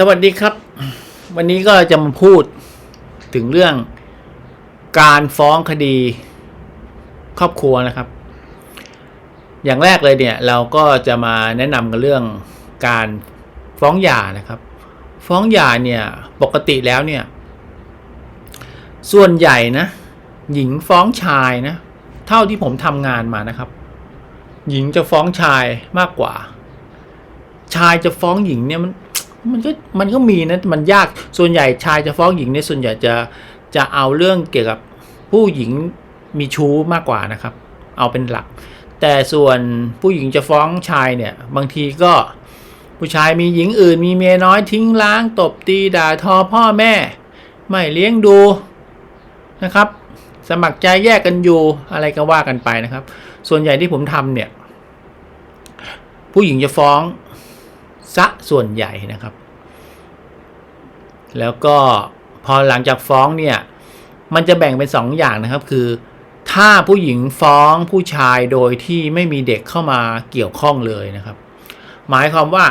สวัสดีครับ วันนี้ก็จะมาพูดถึงเรื่องการฟ้องคดีครอบครัวนะครับ อย่างแรกเลยเนี่ย เราก็จะมาแนะนำกันเรื่องการฟ้องหย่านะครับ ฟ้องหย่าเนี่ยปกติแล้วเนี่ย ส่วนใหญ่นะ หญิงฟ้องชายนะ เท่าที่ผมทำงานมานะครับ หญิงจะฟ้องชายมากกว่า ชายจะฟ้องหญิงเนี่ยมัน มันก็มันก็มีนะมันยากส่วนใหญ่ชายจะฟ้องหญิงเนี่ยส่วนใหญ่จะจะเอาเรื่องเกี่ยวกับผู้หญิงมีชู้มากกว่านะครับ เอาเป็นหลัก แต่ส่วนผู้หญิงจะฟ้องชายเนี่ย บางทีก็ผู้ชายมีหญิงอื่น มีเมียน้อยทิ้งล้าง ตบตีด่าทอพ่อแม่ ไม่เลี้ยงดูนะครับ สมัครใจแยกกันอยู่อะไรก็ว่ากันไปนะครับ ส่วนใหญ่ที่ผมทำเนี่ย ผู้หญิงจะฟ้องซะส่วนใหญ่นะครับ แล้วก็พอหลังจากฟ้องเนี่ย มันจะแบ่งเป็นสองอย่างนะครับ คือ ถ้าผู้หญิงฟ้องผู้ชายโดยที่ไม่มีเด็กเข้ามาเกี่ยวข้องเลยนะครับ หมายความว่า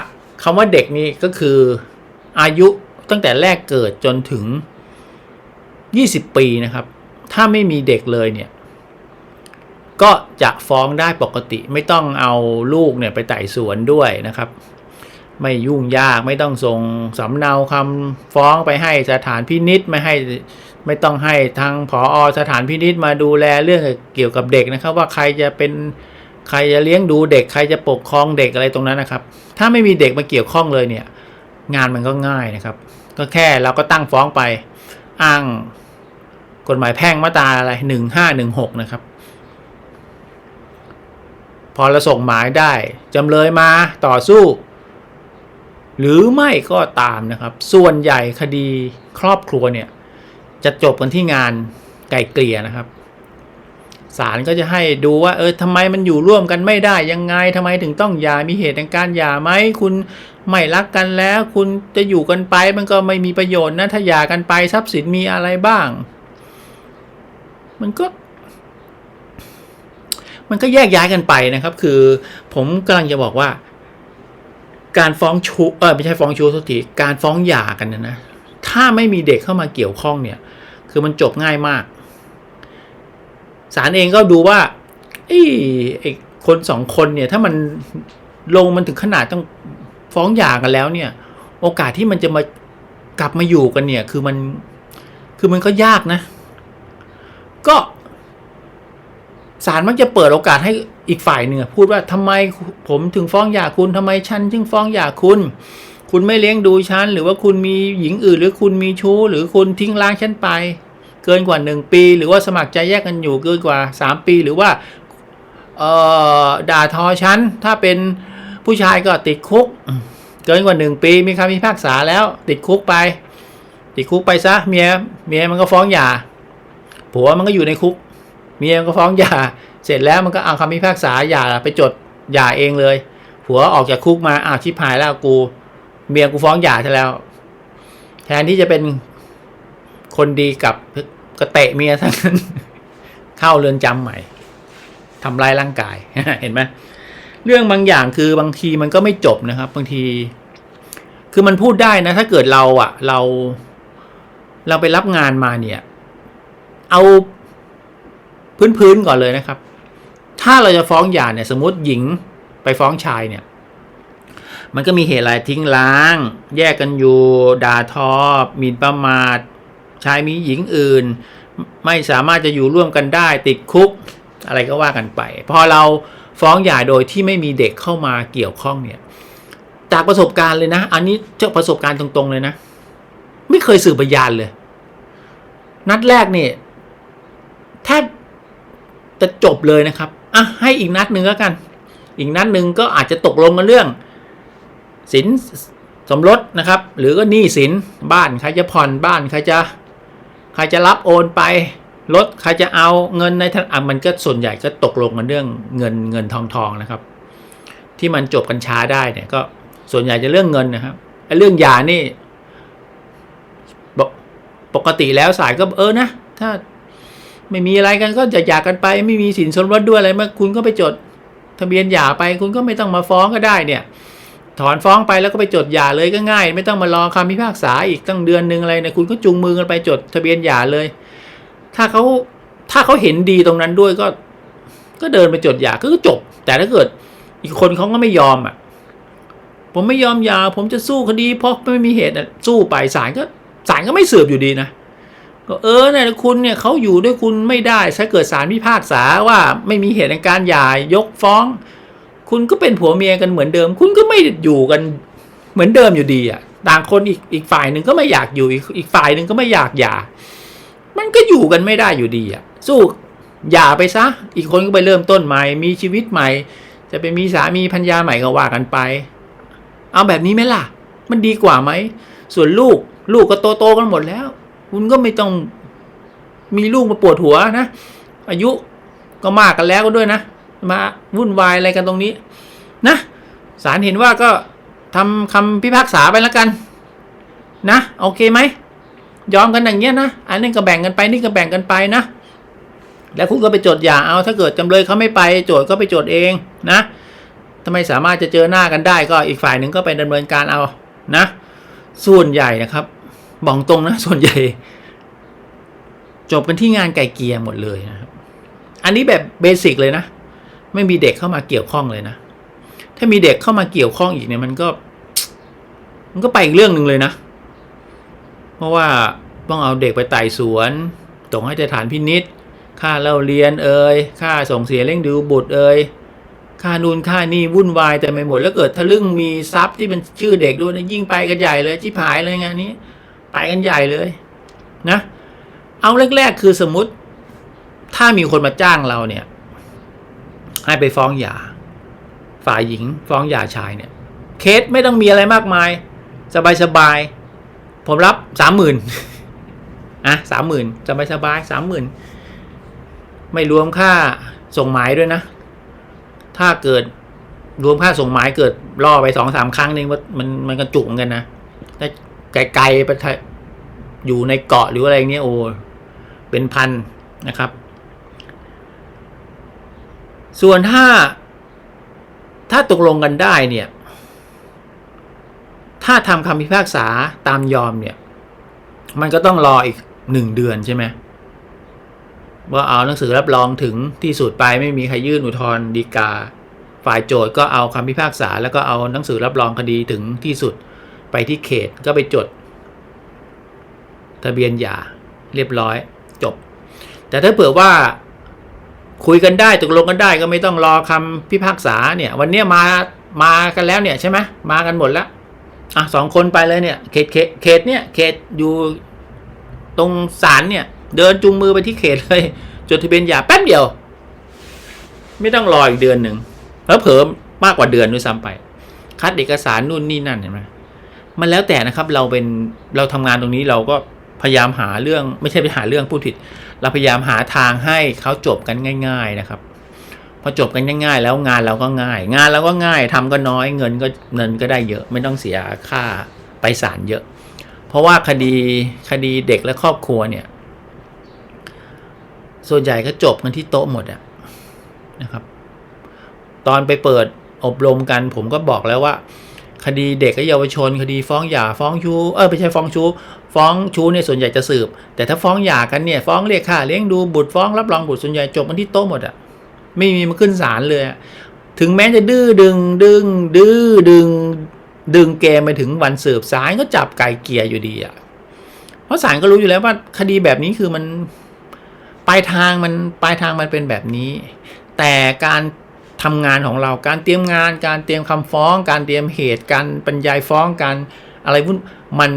คำว่าเด็กนี่ก็คืออายุตั้งแต่แรกเกิดจนถึง 20 ปีนะครับ ถ้าไม่มีเด็กเลยเนี่ย ก็จะฟ้องได้ปกติไม่ต้องเอาลูกเนี่ยไปไต่สวนด้วยนะครับ ไม่ยุ่งยากไม่ต้องส่งสำเนาคำฟ้องไปให้สถานพินิษไม่ให้ไม่ต้องให้ทางผออสถานพินิษมาดูแลเรื่องเกี่ยวกับเด็กนะครับ ว่าใครจะเป็นใครจะเลี้ยงดูเด็ก ใครจะปกครองเด็กอะไรตรงนั้นนะครับ ถ้าไม่มีเด็กมาเกี่ยวข้องเลยเนี่ย งานมันก็ง่ายนะครับ ก็แค่เราก็ตั้งฟ้องไปอ้างกฎหมายแพ่งมาตราอะไรหนึ่งห้าหนึ่งหกนะครับ พอเราส่งหมายได้จำเลยมาต่อสู้ หรือไม่ก็ตามนะครับ ส่วนใหญ่คดีครอบครัวเนี่ยจะจบกันที่งานไก่เกลี่ยนะครับศาลก็จะให้ดูว่าเออทำไมมันอยู่ร่วมกันไม่ได้ยังไงทำไมถึงต้องหย่ามีเหตุแห่งการหย่าไหมคุณไม่รักกันแล้ว คุณจะอยู่กันไปมันก็ไม่มีประโยชน์นะถ้าหย่ากันไปทรัพย์สินมีอะไรบ้าง มันก็ มันก็แยกย้ายกันไปนะครับ คือผมกำลังจะบอกว่า การฟ้องชูเออไม่ใช่ฟ้องชู้ทุกทีการฟ้องหย่ากันนะนะ ถ้าไม่มีเด็กเข้ามาเกี่ยวข้องเนี่ย คือมันจบง่ายมากศาลเองก็ดูว่าไอ้ไอ้คนสองคนเนี่ย ถ้ามันลงมันถึงขนาดต้องฟ้องหย่ากันแล้วเนี่ย โอกาสที่มันจะมากลับมาอยู่กันเนี่ย คือมันคือมันก็ยากนะ ก็ ศาลมักจะเปิดโอกาสให้อีกฝ่ายหนึ่งพูดว่าทำไมผมถึงฟ้องหย่าคุณทำไมฉันจึงฟ้องหย่าคุณ คุณไม่เลี้ยงดูฉันหรือว่าคุณมีหญิงอื่น หรือคุณมีชู้ หรือคุณทิ้งล้างฉันไป เกินกว่าหนึ่งปี หรือว่าสมัครใจแยกกันอยู่เกินกว่าสามปี หรือว่าเอ่อด่าทอฉันถ้าเป็นผู้ชายก็ติดคุก เกินกว่าหนึ่งปีมีคำพิพากษาแล้ว ติดคุกไป ติดคุกไปซะเมียเมียมันก็ฟ้องหย่าผัวมันก็อยู่ในคุก เมียก็ฟ้องหย่าเสร็จแล้วมันก็เอาคำพิพากษาหย่าไปจดหย่าเองเลยผัวออกจากคุกมาอ้าวชิบหายแล้วกู เมียกูฟ้องหย่าซะแล้ว แทนที่จะเป็นคนดีกับกระเตะเมียทั้งนั้นเข้าเรือนจำใหม่ทำลายร่างกายเห็นไหมเรื่องบางอย่างคือบางทีมันก็ไม่จบนะครับ บางที คือมันพูดได้นะ ถ้าเกิดเราอะเรา เราไปรับงานมาเนี่ย เอา พื้นๆก่อนเลยนะครับ ถ้าเราจะฟ้องหย่าเนี่ยสมมติหญิงไปฟ้องชายเนี่ย มันก็มีเหตุอะไรทิ้งล้าง แยกกันอยู่ด่าทอหมิ่นประมาทชายมีหญิงอื่น ไม่สามารถจะอยู่ร่วมกันได้ติดคุกอะไรก็ว่ากันไป พอเราฟ้องหย่าโดยที่ไม่มีเด็กเข้ามาเกี่ยวข้องเนี่ย จากประสบการณ์เลยนะ อันนี้เจ้าประสบการณ์ตรงๆเลยนะ ไม่เคยสืบพยานเลย นัดแรกเนี่ยแทบ จะจบเลยนะครับอะให้อีกนัดหนึ่งแล้วกัน อีกนัดหนึ่งก็อาจจะตกลงกันเรื่องสินสมรสนะครับ หรือก็หนี้สินบ้านใครจะผ่อนบ้านใครจะใครจะรับโอนไปรถใครจะเอาเงินในธนาคารมันก็ส่วนใหญ่ก็ตกลงกันเรื่องเงินเงินทองทองนะครับ ที่มันจบกันช้าได้เนี่ยก็ส่วนใหญ่จะเรื่องเงินนะครับไอ้เรื่องยานี่ปกติแล้วสายก็เออนะ ถ้า ไม่มีอะไรกันก็จะหย่ากันไปไม่มีสินสมรสด้วยอะไรมาคุณก็ไปจดทะเบียนหย่าไป คุณก็ไม่ต้องมาฟ้องก็ได้เนี่ย ถอนฟ้องไปแล้วก็ไปจดหย่าเลยก็ง่าย ไม่ต้องมารอคำพิพากษาอีกตั้งเดือนหนึ่งอะไรเนี่ยคุณก็จูงมือกันไปจดทะเบียนหย่าเลย ถ้าเขาถ้าเขาเห็นดีตรงนั้นด้วยก็ ก็เดินไปจดหย่าก็จบ แต่ถ้าเกิดอีกคนเขาก็ไม่ยอมอะ ผมไม่ยอมหย่าผมจะสู้คดี เพราะไม่มีเหตุสู้ไปศาลก็ศาลก็ไม่สืบอยู่ดีนะ ก็เออเนี่ยคุณเนี่ยเขาอยู่ด้วยคุณไม่ได้ถ้าเกิดศาลพิพากษาว่าไม่มีเหตุในการหย่ายกฟ้อง คุณก็เป็นผัวเมียกันเหมือนเดิม คุณก็ไม่อยู่กันเหมือนเดิมอยู่ดีอะต่างคนอีกอีกฝ่ายหนึ่งก็ไม่อยากอยู่อีกอีกฝ่ายหนึ่งก็ไม่อยากหย่า มันก็อยู่กันไม่ได้อยู่ดีอะ สู้หย่าไปซะ อีกคนก็ไปเริ่มต้นใหม่ มีชีวิตใหม่ จะไปมีสามีพัญญาใหม่ก็ว่ากันไป เอาแบบนี้ไหมล่ะ มันดีกว่าไหม ส่วนลูกลูกก็โตโตๆกันหมดแล้ว คุณก็ไม่ต้องมีลูกมาปวดหัวนะ อายุก็มากกันแล้วก็ด้วยนะ มาวุ่นวายอะไรกันตรงนี้ นะศาลเห็นว่าก็ทำคำพิพากษาไปแล้วกัน นะโอเคไหมยอมกันอย่างเงี้ยนะอันนี้ก็แบ่งกันไปนี่ก็แบ่งกันไปนะแล้วคุณก็ไปจดหย่าเอาถ้าเกิดจำเลยเขาไม่ไปโจทย์ก็ไปจดเองนะถ้าไม่สามารถจะเจอหน้ากันได้ก็อีกฝ่ายหนึ่งก็ไปดำเนินการเอานะ ส่วนใหญ่นะครับ บอกตรงนะส่วนใหญ่ จบกันที่งานไก่เกียร์หมดเลยนะครับ อันนี้แบบเบสิกเลยนะ ไม่มีเด็กเข้ามาเกี่ยวข้องเลยนะ ถ้ามีเด็กเข้ามาเกี่ยวข้องอีกเนี่ยมันก็ มันก็ไปอีกเรื่องหนึ่งเลยนะ เพราะว่าต้องเอาเด็กไปไต่สวนส่งให้สถานพินิษค่าเล่าเรียนเอ่ยค่าส่งเสียเลี้ยงดูบุตรเอ่ยค่านูนค่านี่วุ่นวายแต่ไม่หมดแล้วเกิดทะลึ่งมีทรัพย์ที่เป็นชื่อเด็กด้วยนะยิ่งไปกันใหญ่เลยชิบหายเลยงานนี้ ไปกันใหญ่เลยนะ เอาแรก ๆ คือสมมติ ถ้ามีคนมาจ้างเราเนี่ย ให้ไปฟ้องหย่า ฝ่ายหญิงฟ้องหย่าชายเนี่ย เคสไม่ต้องมีอะไรมากมาย สบายๆผมรับสามหมื่นอะสามหมื่นสบายสบายสามหมื่นไม่รวมค่าส่งหมายด้วยนะ ถ้าเกิดรวมค่าส่งหมายเกิดล่อไปสองสามครั้งนึงว่ามันมันกระจุกเหมือนกันนะถ้ ไกลๆไปทะอยู่ในเกาะหรืออะไรเงี้ยโอ้เป็นพันนะครับ ส่วนถ้า ถ้าตกลงกันได้เนี่ย ถ้าทำคำพิพากษาตามยอมเนี่ย มันก็ต้องรออีกหนึ่งเดือนใช่ไหมว่าเอาหนังสือรับรองถึงที่สุดไปไม่มีใครยื่นอุทธรณ์ฎีกา ฝ่ายโจทย์ก็เอาคำพิพากษา แล้วก็เอาหนังสือรับรองคดีถึงที่สุด ไปที่เขตก็ไปจด ทะเบียนหย่าเรียบร้อยจบ แต่ถ้าเผื่อว่าคุยกันได้ตกลงกันได้ก็ไม่ต้องรอคำพิพากษาเนี่ย วันนี้มามากันแล้วเนี่ยใช่ไหมมากันหมดแล้วอะสองคนไปเลยเนี่ยเขตเขตเขตเนี่ยเขตอยู่ตรงศาลเนี่ย เดินจูงมือไปที่เขตเลยจดทะเบียนหย่าแป๊บเดียว ไม่ต้องรออีกเดือนหนึ่งแล้วเผลอมากกว่าเดือนด้วยซ้ำไป คัดเอกสารนู่นนี่นั่นเห็นไหม มันแล้วแต่นะครับเราเป็นเราทำงานตรงนี้เราก็พยายามหาเรื่องไม่ใช่ไปหาเรื่องพูดผิด เราพยายามหาทางให้เขาจบกันง่าย ๆนะครับ พอจบกันง่ายๆ แล้วงานเราก็ง่าย งานเราก็ง่ายทำก็น้อยเงินก็เงินก็ได้เยอะ ไม่ต้องเสียค่าไปศาลเยอะ เพราะว่าคดีคดีเด็กและครอบครัวเนี่ย ส่วนใหญ่ก็จบกันที่โต๊ะหมดอะนะครับ ตอนไปเปิดอบรมกันผมก็บอกแล้วว่า คดีเด็กและเยาวชน คดีฟ้องหย่าฟ้องชู้เออไม่ใช่ฟ้องชู้ฟ้องชู้เนี่ยส่วนใหญ่จะสืบ แต่ถ้าฟ้องหย่ากันเนี่ยฟ้องเรียกค่าเลี้ยงดูบุตรฟ้องรับรองบุตรส่วนใหญ่จบกันที่โต๊ะหมดอะไม่มีมาขึ้นศาลเลยถึงแม้จะดื้อดึงดึงดื้อดึง ดึงเกมไปถึงวันสืบศาลก็จับไก่เกียร์อยู่ดีอะเพราะศาลก็รู้อยู่แล้วว่าคดีแบบนี้คือมันปลายทางมันปลายทางมันเป็นแบบนี้ แต่การ ทำงานของเราการเตรียมงาน การเตรียมคำฟ้อง การเตรียมเหตุการบรรยายฟ้องการอะไรวุ่นมัน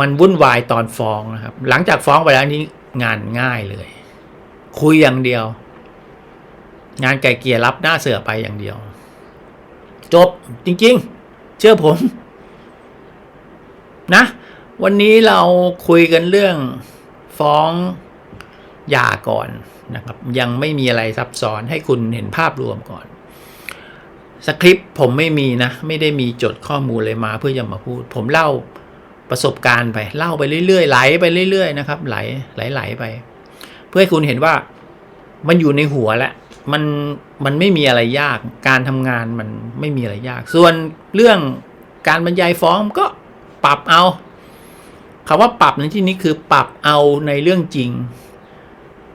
มันวุ่นวายตอนฟ้องนะครับ หลังจากฟ้องไปแล้วนี้งานง่ายเลย คุยอย่างเดียว งานไก่เกียรับหน้าเสือไปอย่างเดียว จบจริง ๆ เชื่อผม นะ วันนี้เราคุยกันเรื่องฟ้อง ยาก่อนนะครับ ยังไม่มีอะไรซับซ้อนให้คุณเห็นภาพรวมก่อน สคริปต์ผมไม่มีนะ ไม่ได้มีจดข้อมูลเลยมาเพื่อจะมาพูด ผมเล่าประสบการณ์ไป เล่าไปเรื่อยๆไหลไปเรื่อยๆนะครับไหลไหลไหลไป เพื่อให้คุณเห็นว่ามันอยู่ในหัวแล้วมันมันไม่มีอะไรยากการทำงานมันไม่มีอะไรยาก ส่วนเรื่องการบรรยายฟ้องก็ปรับเอาคำว่าปรับในที่นี้คือปรับเอาในเรื่องจริง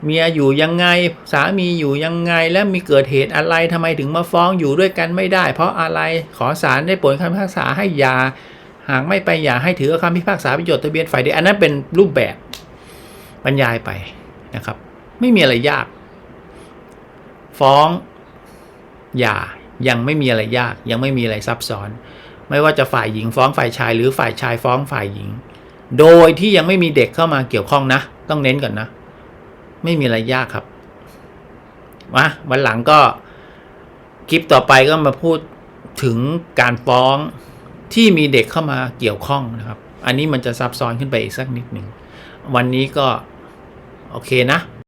เมียอยู่ยังไง สามีอยู่ยังไง และมีเกิดเหตุอะไรทำไมถึงมาฟ้องอยู่ด้วยกันไม่ได้ เพราะอะไรขอศาลได้โปรดคำพิพากษาให้ยา หากไม่ไปหยาให้ถือเอาคำพิพากษาไปจดทะเบียนฝ่ายเดียวอันนั้นเป็นรูปแบบบรรยายไปนะครับ ไม่มีอะไรยาก ฟ้องหย่ายังไม่มีอะไรยาก ยังไม่มีอะไรซับซ้อน ไม่ว่าจะฝ่ายหญิงฟ้องฝ่ายชาย หรือฝ่ายชายฟ้องฝ่ายหญิง โดยที่ยังไม่มีเด็กเข้ามาเกี่ยวข้องนะ ต้องเน้นก่อนนะ ไม่มีอะไรยากครับมาวันหลังก็คลิปต่อไปก็มาพูดถึงการฟ้องที่มีเด็กเข้ามาเกี่ยวข้องนะครับ อันนี้มันจะซับซ้อนขึ้นไปอีกสักนิดหนึ่ง วันนี้ก็โอเคนะ